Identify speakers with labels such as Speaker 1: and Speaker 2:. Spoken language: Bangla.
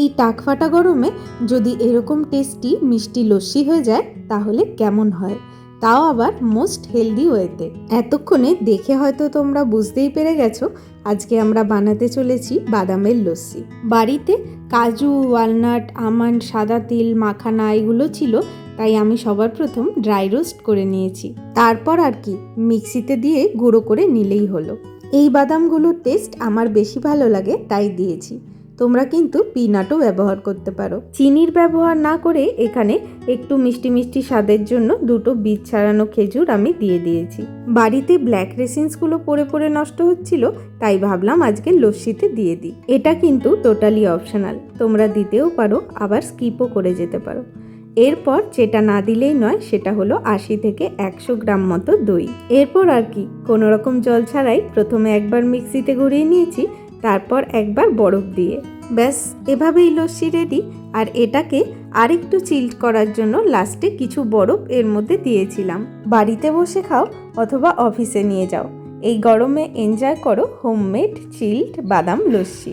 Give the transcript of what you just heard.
Speaker 1: এই টাকফাটা গরমে যদি এরকম টেস্টি মিষ্টি লস্যি হয়ে যায়, তাহলে কেমন হয়? তাও আবার মোস্ট হেলদি ওয়েতে এতক্ষণে দেখে হয়তো তোমরা বুঝতেই পেরে গেছো, আজকে আমরা বানাতে চলেছি বাদামের লস্যি। বাড়িতে কাজু ওয়ালনাট আমন্ড, সাদা তিল, মাখানা এগুলো ছিল, তাই আমি সবার প্রথম ড্রাই রোস্ট করে নিয়েছি। তারপর আর কি, মিক্সিতে দিয়ে গুঁড়ো করে নিলেই হলো। এই বাদামগুলোর টেস্ট আমার বেশি ভালো লাগে, তাই দিয়েছি। তোমরা কিন্তু পিনাটও ব্যবহার করতে পারো। চিনির ব্যবহার না করে এখানে একটু মিষ্টি মিষ্টি স্বাদের জন্য দুটো বীজ ছাড়ানো খেজুর আমি দিয়ে দিয়েছি। বাড়িতে ব্ল্যাক রেসিন্সগুলো পরে পরে নষ্ট হচ্ছিল, তাই ভাবলাম আজকে লস্যিতে দিয়ে দিই। এটা কিন্তু টোটালি অপশনাল তোমরা দিতেও পারো, আবার স্কিপও করে যেতে পারো। এরপর যেটা না দিলেই নয়, সেটা হলো আশি থেকে একশো গ্রাম মতো দই। এরপর আর কি, কোনো রকম জল ছাড়াই প্রথমে একবার মিক্সিতে ঘুরিয়ে নিয়েছি তারপর একবার বরফ দিয়ে। ব্যাস, এভাবেই লস্যি রেডি আর এটাকে আরেকটু চিল্ড করার জন্য লাস্টে কিছু বরফ এর মধ্যে দিয়েছিলাম। বাড়িতে বসে খাও অথবা অফিসে নিয়ে যাও। এই গরমে এনজয় করো হোমমেড চিল্ড বাদাম লস্যি।